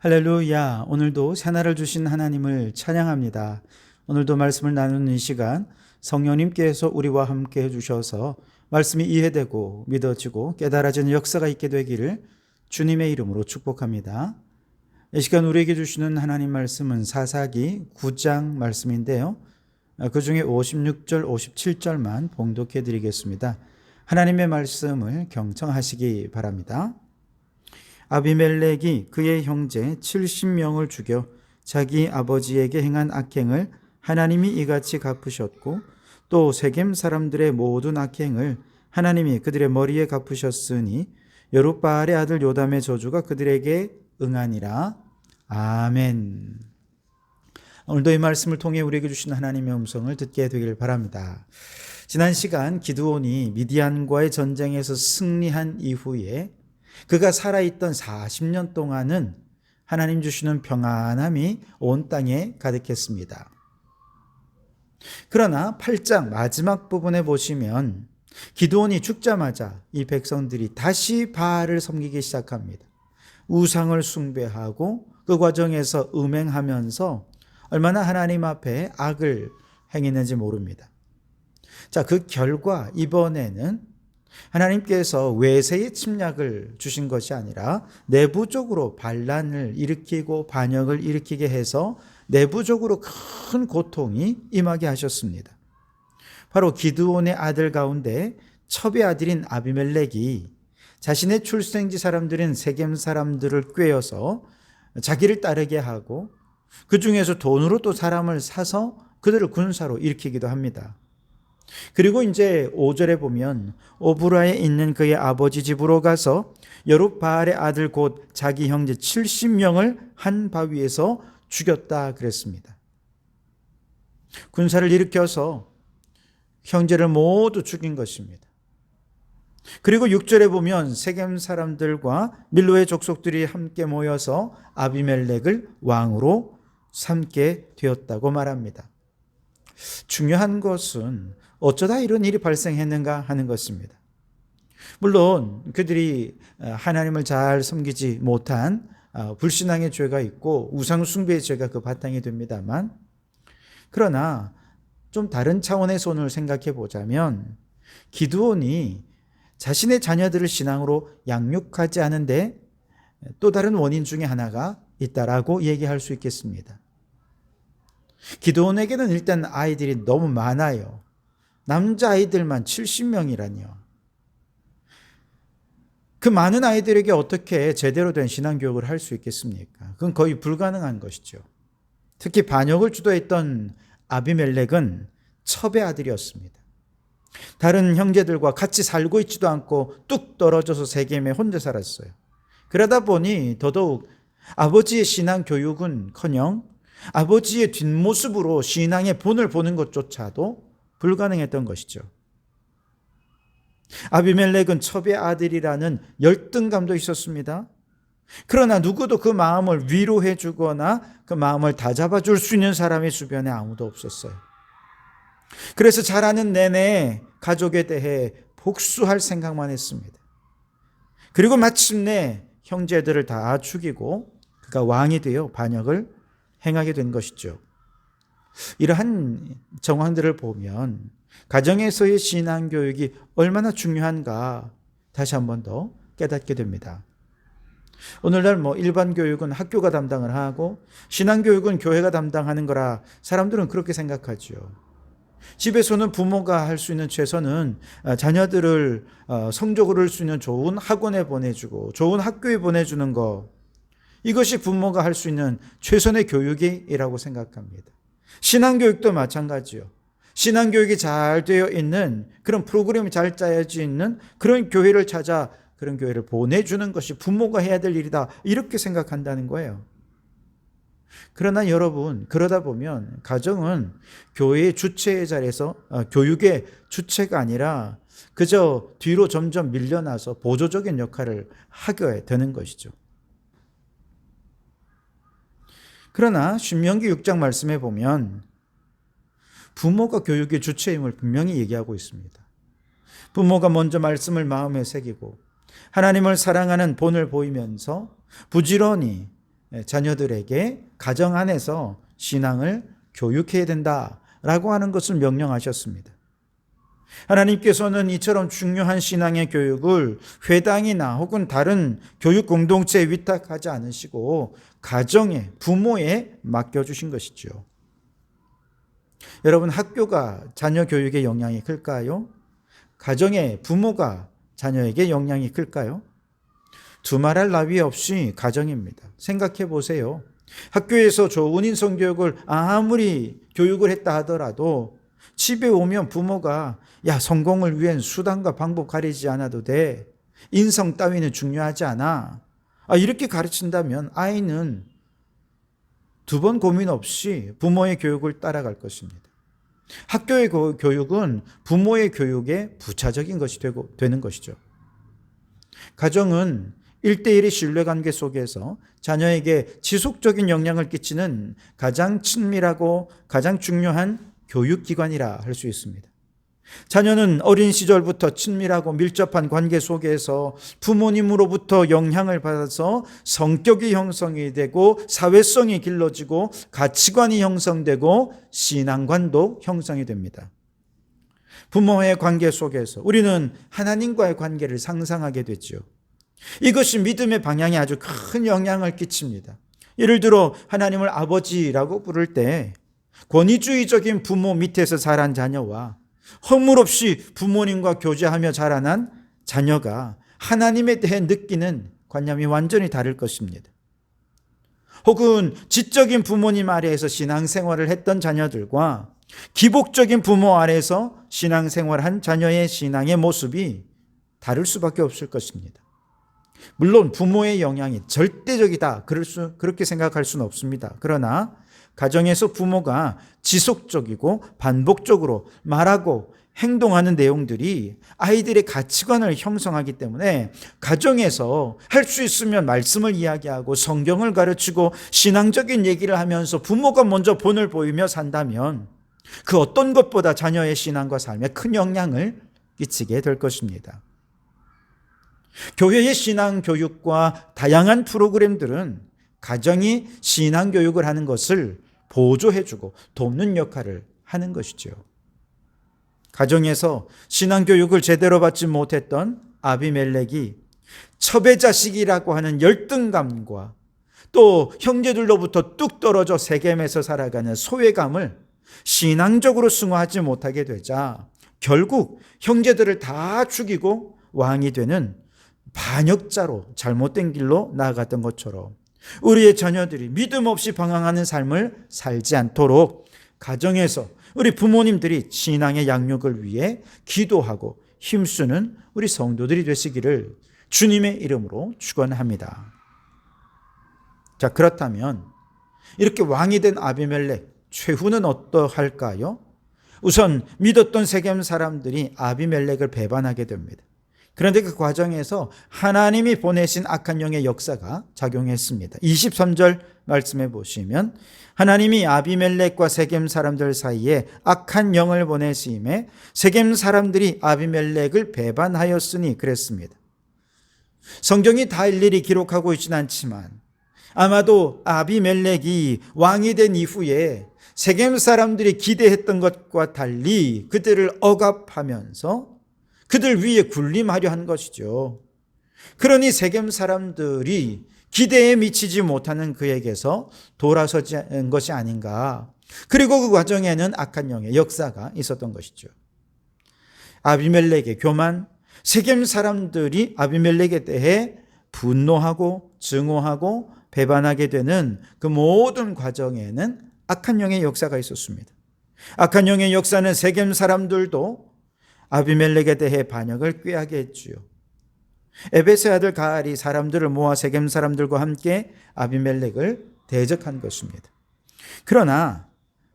할렐루야. 오늘도 새날을 주신 하나님을 찬양합니다. 오늘도 말씀을 나누는 이 시간 성령님께서 우리와 함께 해주셔서 말씀이 이해되고 믿어지고 깨달아지는 역사가 있게 되기를 주님의 이름으로 축복합니다. 이 시간 우리에게 주시는 하나님 말씀은 사사기 9장 말씀인데요. 그 중에 56절, 57절만 봉독해 드리겠습니다. 하나님의 말씀을 경청하시기 바랍니다. 아비멜렉이 그의 형제 70명을 죽여 자기 아버지에게 행한 악행을 하나님이 이같이 갚으셨고 또 세겜 사람들의 모든 악행을 하나님이 그들의 머리에 갚으셨으니 여룻바알의 아들 요담의 저주가 그들에게 응하니라. 아멘. 오늘도 이 말씀을 통해 우리에게 주신 하나님의 음성을 듣게 되길 바랍니다. 지난 시간 기드온이 미디안과의 전쟁에서 승리한 이후에 그가 살아있던 40년 동안은 하나님 주시는 평안함이 온 땅에 가득했습니다. 그러나 8장 마지막 부분에 보시면 기도원이 죽자마자 이 백성들이 다시 바알을 섬기기 시작합니다. 우상을 숭배하고 그 과정에서 음행하면서 얼마나 하나님 앞에 악을 행했는지 모릅니다. 자, 그 결과 이번에는 하나님께서 외세의 침략을 주신 것이 아니라 내부적으로 반란을 일으키고 반역을 일으키게 해서 내부적으로 큰 고통이 임하게 하셨습니다. 바로 기드온의 아들 가운데 첩의 아들인 아비멜렉이 자신의 출생지 사람들인 세겜 사람들을 꿰어서 자기를 따르게 하고 그 중에서 돈으로 또 사람을 사서 그들을 군사로 일으키기도 합니다. 그리고 이제 5절에 보면 오브라에 있는 그의 아버지 집으로 가서 여룻바알의 아들 곧 자기 형제 70명을 한 바위에서 죽였다 그랬습니다. 군사를 일으켜서 형제를 모두 죽인 것입니다. 그리고 6절에 보면 세겜 사람들과 밀로의 족속들이 함께 모여서 아비멜렉을 왕으로 삼게 되었다고 말합니다. 중요한 것은 어쩌다 이런 일이 발생했는가 하는 것입니다. 물론 그들이 하나님을 잘 섬기지 못한 불신앙의 죄가 있고 우상 숭배의 죄가 그 바탕이 됩니다만 그러나 좀 다른 차원에서 오늘 생각해 보자면 기드온이 자신의 자녀들을 신앙으로 양육하지 않은데 또 다른 원인 중에 하나가 있다라고 얘기할 수 있겠습니다. 기도원에게는 일단 아이들이 너무 많아요. 남자아이들만 70명이라니요. 그 많은 아이들에게 어떻게 제대로 된 신앙교육을 할 수 있겠습니까? 그건 거의 불가능한 것이죠. 특히 반역을 주도했던 아비멜렉은 첩의 아들이었습니다. 다른 형제들과 같이 살고 있지도 않고 뚝 떨어져서 세겜에 혼자 살았어요. 그러다 보니 더더욱 아버지의 신앙 교육은 커녕 아버지의 뒷모습으로 신앙의 본을 보는 것조차도 불가능했던 것이죠. 아비멜렉은 첩의 아들이라는 열등감도 있었습니다. 그러나 누구도 그 마음을 위로해 주거나 그 마음을 다잡아 줄 수 있는 사람이 주변에 아무도 없었어요. 그래서 자라는 내내 가족에 대해 복수할 생각만 했습니다. 그리고 마침내 형제들을 다 죽이고 그가 왕이 되어 반역을 행하게 된 것이죠. 이러한 정황들을 보면 가정에서의 신앙 교육이 얼마나 중요한가 다시 한 번 더 깨닫게 됩니다. 오늘날 뭐 일반 교육은 학교가 담당을 하고 신앙 교육은 교회가 담당하는 거라 사람들은 그렇게 생각하죠. 집에서는 부모가 할 수 있는 최선은 자녀들을 성적으로 할 수 있는 좋은 학원에 보내주고 좋은 학교에 보내주는 거 이것이 부모가 할 수 있는 최선의 교육이라고 생각합니다. 신앙교육도 마찬가지요. 신앙교육이 잘 되어 있는 그런 프로그램이 잘 짜여져 있는 그런 교회를 찾아 그런 교회를 보내주는 것이 부모가 해야 될 일이다. 이렇게 생각한다는 거예요. 그러나 여러분, 그러다 보면 가정은 교회의 주체의 자리에서 어, 교육의 주체가 아니라 그저 뒤로 점점 밀려나서 보조적인 역할을 하게 되는 것이죠. 그러나 신명기 6장 말씀에 보면 부모가 교육의 주체임을 분명히 얘기하고 있습니다. 부모가 먼저 말씀을 마음에 새기고 하나님을 사랑하는 본을 보이면서 부지런히 예, 자녀들에게 가정 안에서 신앙을 교육해야 된다라고 하는 것을 명령하셨습니다. 하나님께서는 이처럼 중요한 신앙의 교육을 회당이나 혹은 다른 교육 공동체에 위탁하지 않으시고 가정에 부모에 맡겨 주신 것이죠. 여러분 학교가 자녀 교육에 영향이 클까요? 가정에 부모가 자녀에게 영향이 클까요? 두말할 나위 없이 가정입니다. 생각해 보세요. 학교에서 좋은 인성 교육을 아무리 교육을 했다 하더라도 집에 오면 부모가 야 성공을 위한 수단과 방법 가리지 않아도 돼. 인성 따위는 중요하지 않아. 아, 이렇게 가르친다면 아이는 두 번 고민 없이 부모의 교육을 따라갈 것입니다. 학교의 교육은 부모의 교육에 부차적인 것이 되고 되는 것이죠. 가정은 1대1의 신뢰관계 속에서 자녀에게 지속적인 영향을 끼치는 가장 친밀하고 가장 중요한 교육기관이라 할 수 있습니다. 자녀는 어린 시절부터 친밀하고 밀접한 관계 속에서 부모님으로부터 영향을 받아서 성격이 형성이 되고 사회성이 길러지고 가치관이 형성되고 신앙관도 형성이 됩니다. 부모의 관계 속에서 우리는 하나님과의 관계를 상상하게 되죠. 이것이 믿음의 방향에 아주 큰 영향을 끼칩니다. 예를 들어 하나님을 아버지라고 부를 때 권위주의적인 부모 밑에서 자란 자녀와 허물 없이 부모님과 교제하며 자라난 자녀가 하나님에 대해 느끼는 관념이 완전히 다를 것입니다. 혹은 지적인 부모님 아래에서 신앙생활을 했던 자녀들과 기복적인 부모 아래에서 신앙생활한 자녀의 신앙의 모습이 다를 수밖에 없을 것입니다. 물론 부모의 영향이 절대적이다. 그럴 수, 그렇게 생각할 수는 없습니다. 그러나 가정에서 부모가 지속적이고 반복적으로 말하고 행동하는 내용들이 아이들의 가치관을 형성하기 때문에 가정에서 할 수 있으면 말씀을 이야기하고 성경을 가르치고 신앙적인 얘기를 하면서 부모가 먼저 본을 보이며 산다면 그 어떤 것보다 자녀의 신앙과 삶에 큰 영향을 끼치게 될 것입니다. 교회의 신앙 교육과 다양한 프로그램들은 가정이 신앙 교육을 하는 것을 보조해주고 돕는 역할을 하는 것이죠. 가정에서 신앙 교육을 제대로 받지 못했던 아비멜렉이 첩의 자식이라고 하는 열등감과 또 형제들로부터 뚝 떨어져 세겜에서 살아가는 소외감을 신앙적으로 승화하지 못하게 되자 결국 형제들을 다 죽이고 왕이 되는 반역자로 잘못된 길로 나아갔던 것처럼 우리의 자녀들이 믿음 없이 방황하는 삶을 살지 않도록 가정에서 우리 부모님들이 신앙의 양육을 위해 기도하고 힘쓰는 우리 성도들이 되시기를 주님의 이름으로 축원합니다. 자, 그렇다면 이렇게 왕이 된 아비멜렉 최후는 어떠할까요? 우선 믿었던 세겜 사람들이 아비멜렉을 배반하게 됩니다. 그런데 그 과정에서 하나님이 보내신 악한 영의 역사가 작용했습니다. 23절 말씀해 보시면 하나님이 아비멜렉과 세겜 사람들 사이에 악한 영을 보내심에 세겜 사람들이 아비멜렉을 배반하였으니 그랬습니다. 성경이 다 일일이 기록하고 있지는 않지만 아마도 아비멜렉이 왕이 된 이후에 세겜 사람들이 기대했던 것과 달리 그들을 억압하면서 그들 위에 군림하려 한 것이죠. 그러니 세겜 사람들이 기대에 미치지 못하는 그에게서 돌아서는 것이 아닌가. 그리고 그 과정에는 악한 영의 역사가 있었던 것이죠. 아비멜렉의 교만, 세겜 사람들이 아비멜렉에 대해 분노하고 증오하고 배반하게 되는 그 모든 과정에는 악한 영의 역사가 있었습니다. 악한 영의 역사는 세겜 사람들도 아비멜렉에 대해 반역을 꾀하게 했지요. 에베스 아들 가알이 사람들을 모아 세겜 사람들과 함께 아비멜렉을 대적한 것입니다. 그러나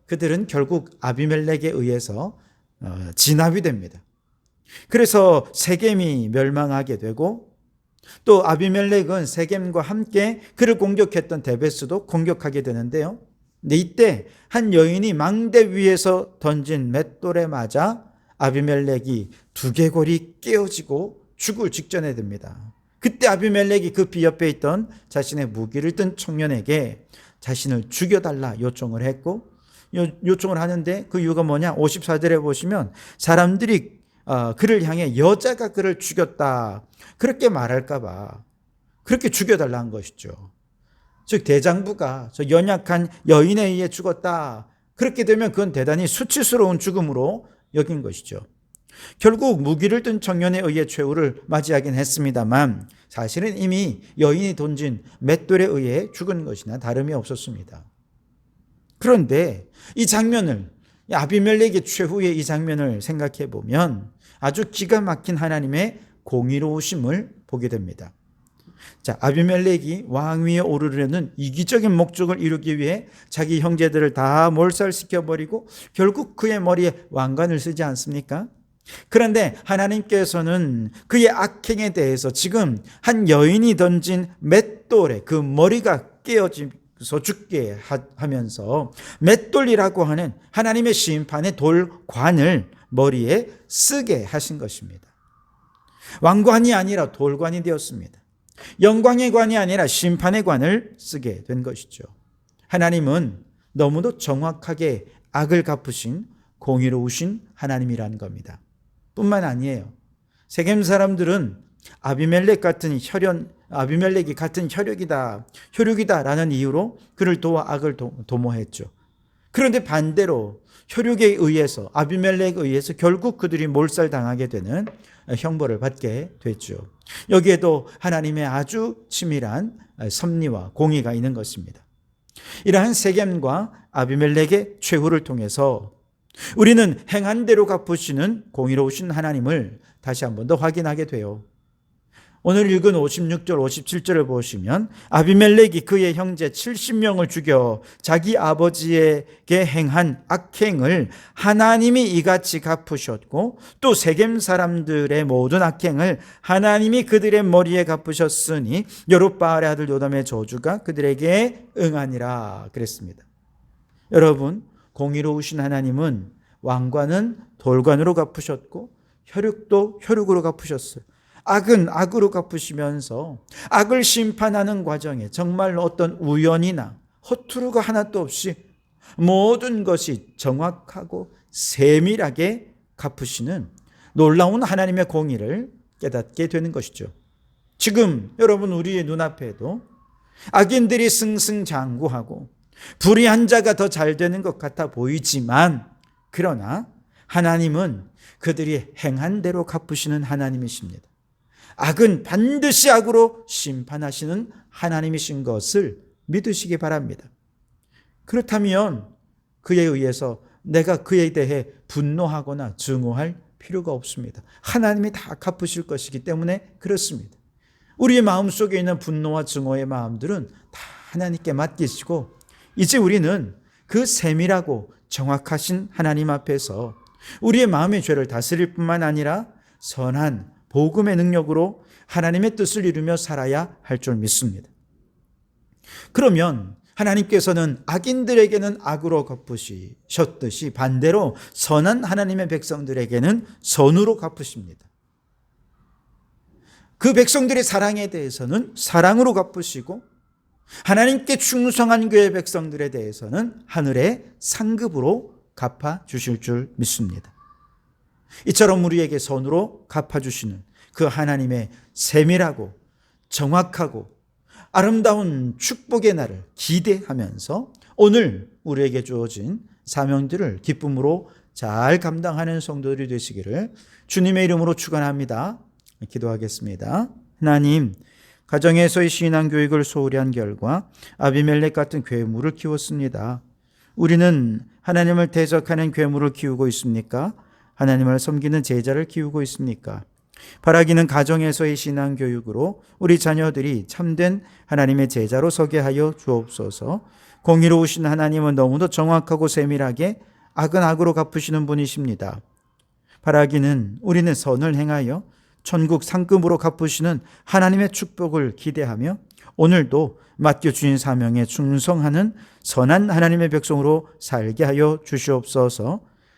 그들은 결국 아비멜렉에 의해서 어, 진압이 됩니다. 그래서 세겜이 멸망하게 되고 또 아비멜렉은 세겜과 함께 그를 공격했던 데베스도 공격하게 되는데요. 이때 한 여인이 망대 위에서 던진 맷돌에 맞아 아비멜렉이 두개골이 깨어지고 죽을 직전에 됩니다. 그때 아비멜렉이 그 비옆에 있던 자신의 무기를 든 청년에게 자신을 죽여달라 요청을 했고 요, 요청을 하는데 그 이유가 뭐냐? 54절에 보시면 사람들이 어, 그를 향해 여자가 그를 죽였다 그렇게 말할까봐 그렇게 죽여달라 한 것이죠. 즉 대장부가 저 연약한 여인에 의해 죽었다. 그렇게 되면 그건 대단히 수치스러운 죽음으로 여긴 것이죠. 결국 무기를 든 청년에 의해 최후를 맞이하긴 했습니다만 사실은 이미 여인이 던진 맷돌에 의해 죽은 것이나 다름이 없었습니다. 그런데 이 장면을 아비멜렉의 최후의 이 장면을 생각해 보면 아주 기가 막힌 하나님의 공의로우심을 보게 됩니다. 자, 아비멜렉이 왕 위에 오르려는 이기적인 목적을 이루기 위해 자기 형제들을 다 몰살시켜 버리고 결국 그의 머리에 왕관을 쓰지 않습니까? 그런데 하나님께서는 그의 악행에 대해서 지금 한 여인이 던진 맷돌에 그 머리가 깨어져서 죽게 하면서 맷돌이라고 하는 하나님의 심판의 돌관을 머리에 쓰게 하신 것입니다. 왕관이 아니라 돌관이 되었습니다. 영광의 관이 아니라 심판의 관을 쓰게 된 것이죠. 하나님은 너무도 정확하게 악을 갚으신 공의로우신 하나님이라는 겁니다. 뿐만 아니에요. 세겜 사람들은 아비멜렉 같은 혈연 아비멜렉이 같은 혈육이다, 혈육이다라는 이유로 그를 도와 악을 도, 도모했죠. 그런데 반대로 혈육에 의해서 아비멜렉에 의해서 결국 그들이 몰살당하게 되는 형벌을 받게 됐죠. 여기에도 하나님의 아주 치밀한 섭리와 공의가 있는 것입니다. 이러한 세겜과 아비멜렉의 최후를 통해서 우리는 행한 대로 갚으시는 공의로우신 하나님을 다시 한 번 더 확인하게 돼요. 오늘 읽은 56절, 57절을 보시면 아비멜렉이 그의 형제 70명을 죽여 자기 아버지에게 행한 악행을 하나님이 이같이 갚으셨고 또 세겜 사람들의 모든 악행을 하나님이 그들의 머리에 갚으셨으니 여룻바알의 아들 요담의 저주가 그들에게 응하니라 그랬습니다. 여러분 공의로우신 하나님은 왕관은 돌관으로 갚으셨고 혈육도 혈육으로 갚으셨어요. 악은 악으로 갚으시면서 악을 심판하는 과정에 정말 어떤 우연이나 허투루가 하나도 없이 모든 것이 정확하고 세밀하게 갚으시는 놀라운 하나님의 공의를 깨닫게 되는 것이죠. 지금 여러분 우리의 눈앞에도 악인들이 승승장구하고 불의한 자가 더 잘 되는 것 같아 보이지만 그러나 하나님은 그들이 행한 대로 갚으시는 하나님이십니다. 악은 반드시 악으로 심판하시는 하나님이신 것을 믿으시기 바랍니다. 그렇다면 그에 의해서 내가 그에 대해 분노하거나 증오할 필요가 없습니다. 하나님이 다 갚으실 것이기 때문에 그렇습니다. 우리의 마음 속에 있는 분노와 증오의 마음들은 다 하나님께 맡기시고 이제 우리는 그 세밀하고 정확하신 하나님 앞에서 우리의 마음의 죄를 다스릴 뿐만 아니라 선한 복음의 능력으로 하나님의 뜻을 이루며 살아야 할 줄 믿습니다. 그러면 하나님께서는 악인들에게는 악으로 갚으셨듯이 반대로 선한 하나님의 백성들에게는 선으로 갚으십니다. 그 백성들의 사랑에 대해서는 사랑으로 갚으시고 하나님께 충성한 교회 백성들에 대해서는 하늘의 상급으로 갚아 주실 줄 믿습니다. 이처럼 우리에게 선으로 갚아주시는 그 하나님의 세밀하고 정확하고 아름다운 축복의 날을 기대하면서 오늘 우리에게 주어진 사명들을 기쁨으로 잘 감당하는 성도들이 되시기를 주님의 이름으로 축원합니다. 기도하겠습니다. 하나님, 가정에서의 신앙 교육을 소홀히 한 결과 아비멜렉 같은 괴물을 키웠습니다. 우리는 하나님을 대적하는 괴물을 키우고 있습니까? 하나님을 섬기는 제자를 키우고 있습니까? 바라기는 가정에서의 신앙 교육으로 우리 자녀들이 참된 하나님의 제자로 서게 하여 주옵소서. 공의로우신 하나님은 너무도 정확하고 세밀하게 악은 악으로 갚으시는 분이십니다. 바라기는 우리는 선을 행하여 천국 상급으로 갚으시는 하나님의 축복을 기대하며 오늘도 맡겨 주신 사명에 충성하는 선한 하나님의 백성으로 살게 하여 주시옵소서.